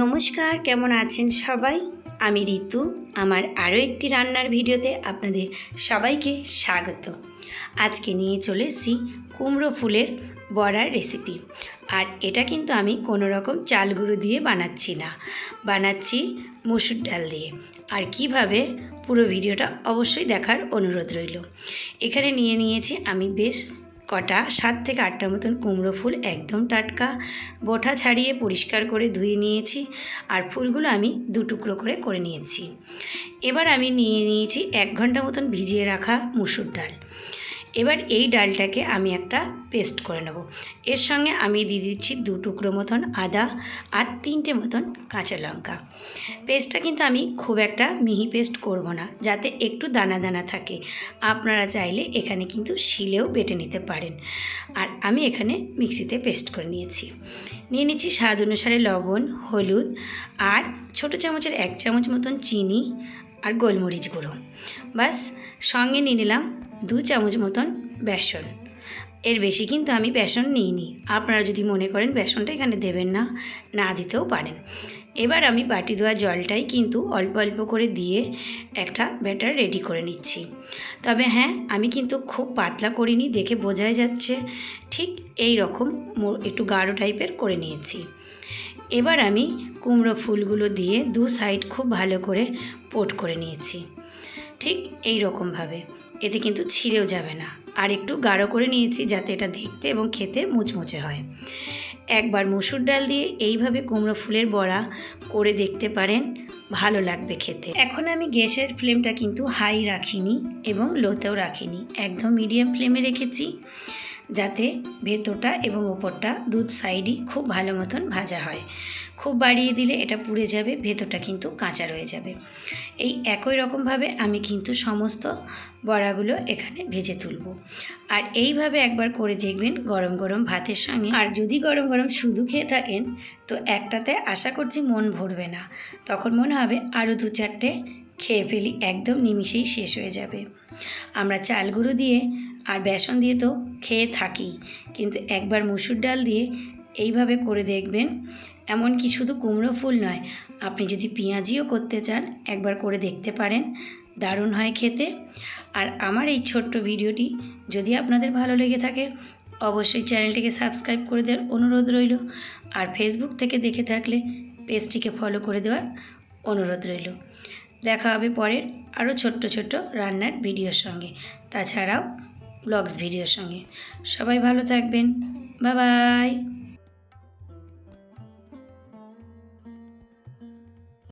নমস্কার, কেমন আছেন সবাই? আমি ঋতু, আমার আরও একটি রান্নার ভিডিওতে আপনাদের সবাইকে স্বাগত। আজকে নিয়ে চলে এসেছি কুমড়ো ফুলের বড়ার রেসিপি আর এটা কিন্তু আমি কোনো রকম চাল গুঁড়ো দিয়ে বানাচ্ছি না। বানাচ্ছি মুসুর ডাল দিয়ে। আর কীভাবে? পুরো ভিডিওটা অবশ্যই দেখার অনুরোধ রইল। এখানে নিয়ে নিয়েছি আমি বেশ কটা, সাত থেকে আটটা মতন কুমড়ো ফুল একদম টাটকা। বোঠা ছাড়িয়ে পরিষ্কার করে ধুয়ে নিয়েছি আর ফুলগুলো আমি দু টুকরো করে করে নিয়েছি। এবার আমি নিয়ে নিয়েছি এক ঘণ্টা মতন ভিজিয়ে রাখা মুসুর ডাল। এবার এই ডালটাকে আমি একটা পেস্ট করে নেব। এর সঙ্গে আমি দিয়ে দিচ্ছি দু টুকরো মতন আদা আর তিনটে মতন কাঁচা লঙ্কা। পেস্টটা কিন্তু আমি খুব একটা মিহি পেস্ট করব না, যাতে একটু দানা দানা থাকে। আপনারা চাইলে এখানে কিন্তু শিলেও বেটে নিতে পারেন। আর আমি এখানে মিক্সিতে পেস্ট করে নিয়েছি। নিয়ে নিচ্ছি স্বাদ অনুসারে লবণ, হলুদ আর ছোটো চামচের এক চামচ মতন চিনি আর গোলমরিচ গুঁড়ো। বাস সঙ্গে নিয়ে নিলাম দু চামচ মতন বেসন। এর বেশি কিন্তু আমি বেসন নিইনি। আপনারা যদি মনে করেন বেসনটা এখানে দেবেন না না দিতেও পারেন। এবার আমি বাটি ধোয়া জলটাই কিন্তু অল্প অল্প করে দিয়ে একটা ব্যাটার রেডি করে নিচ্ছি। তবে হ্যাঁ আমি কিন্তু খুব পাতলা করিনি, দেখে বোঝাই যাচ্ছে। ঠিক এই রকম একটু গাঢ় টাইপের করে নিয়েছি। এবার আমি কুমড়ো ফুলগুলো দিয়ে দু সাইড খুব ভালো করে পোট করে নিয়েছি। ঠিক এই রকমভাবে এতে কিন্তু ছিঁড়েও যাবে না। আর একটু গাঢ় করে নিয়েছি যাতে এটা দেখতে এবং খেতে মুচমুচে হয়। একবার মসুর ডাল দিয়ে এইভাবে কুমড়ো ফুলের বড়া করে দেখতে পারেন, ভালো লাগবে খেতে। এখন আমি গ্যাসের ফ্লেমটা কিন্তু হাই রাখিনি এবং লোতেও রাখিনি। একদম মিডিয়াম ফ্লেমে রেখেছি। যাতে ভেতরটা এবং ওপরটা দুধ সাইডই খুব ভালো মতন ভাজা হয়। খুব বাড়িয়ে দিলে এটা পুড়ে যাবে, ভেতরটা কিন্তু কাঁচা রয়ে যাবে। এই একই রকমভাবে আমি কিন্তু সমস্ত বড়াগুলো এখানে ভেজে তুলব। আর এইভাবে একবার করে দেখবেন গরম গরম ভাতের সঙ্গে। আর যদি গরম গরম শুধু খেয়ে থাকেন, তো একটাতে আশা করছি মন ভরবে না। তখন মনে হবে আরও দু চারটে খেয়ে ফেলি, একদম নিমিষেই শেষ হয়ে যাবে। আমরা চাল গুঁড়ো দিয়ে আর বেসন দিয়ে তো খেয়ে থাকি। কিন্তু একবার মুসুর ডাল দিয়ে এইভাবে করে দেখবেন এমনকি শুধু কুমড়ো ফুল নয়, আপনি যদি পেঁয়াজিও করতে চান, একবার করে দেখতে পারেন, দারুণ হয় খেতে। আর আমার এই ছোট্ট ভিডিওটি যদি আপনাদের ভালো লেগে থাকে, অবশ্যই চ্যানেলটিকে সাবস্ক্রাইব করে দেওয়ার অনুরোধ রইল। আর ফেসবুক থেকে দেখে থাকলে পেজটিকে ফলো করে দেওয়ার অনুরোধ রইল। দেখা হবে পরের আরও ছোট্ট ছোট্ট রান্নার ভিডিওর সঙ্গে। তাছাড়াও ব্লগস ভিডিওর সঙ্গে। সবাই ভালো থাকবেন। Bye bye.